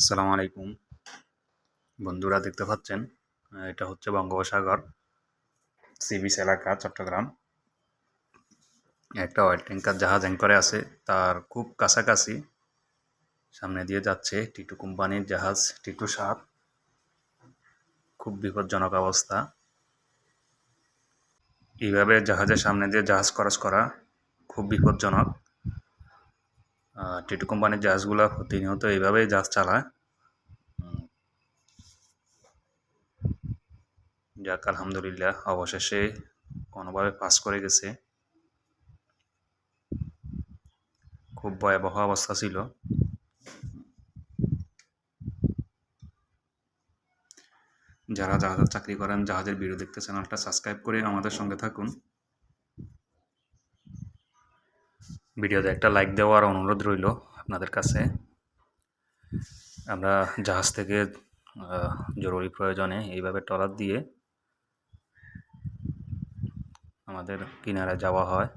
আসসালামু আলাইকুম। বন্ধুরা দেখতে পাচ্ছেন এটা হচ্ছে বঙ্গোপসাগর সি বিচ এলাকা, চট্টগ্রাম। একটা অয়েল ট্যাঙ্কার জাহাজ অ্যাঙ্করে আছে, তার খুব কাছাকাছি সামনে দিয়ে যাচ্ছে টিটু কোম্পানির জাহাজ, টিটু সাপ খুব বিপজ্জনক অবস্থা। এইভাবে জাহাজের সামনে দিয়ে জাহাজ খরচ করা খুব বিপজ্জনক। টিটু কোম্পানির জাহাজগুলো প্রতিনিয়ত এইভাবেই জাহাজ চালায়। যাক, আলহামদুলিল্লাহ, অবশেষে কোনোভাবে পাস করে গেছে। খুব ভয়াবহ অবস্থা ছিল। যারা জাহাজের চাকরি করেন, জাহাজের ভিডিও দেখতে চ্যানেলটা সাবস্ক্রাইব করে আমাদের সঙ্গে থাকুন। ভিডিওতে একটা লাইক দেওয়ার অনুরোধ রইল আপনাদের কাছে। আমরা জাহাজ থেকে জরুরি প্রয়োজনে এইভাবে ট্রলার দিয়ে আমাদের কিনারা যাওয়া হয়।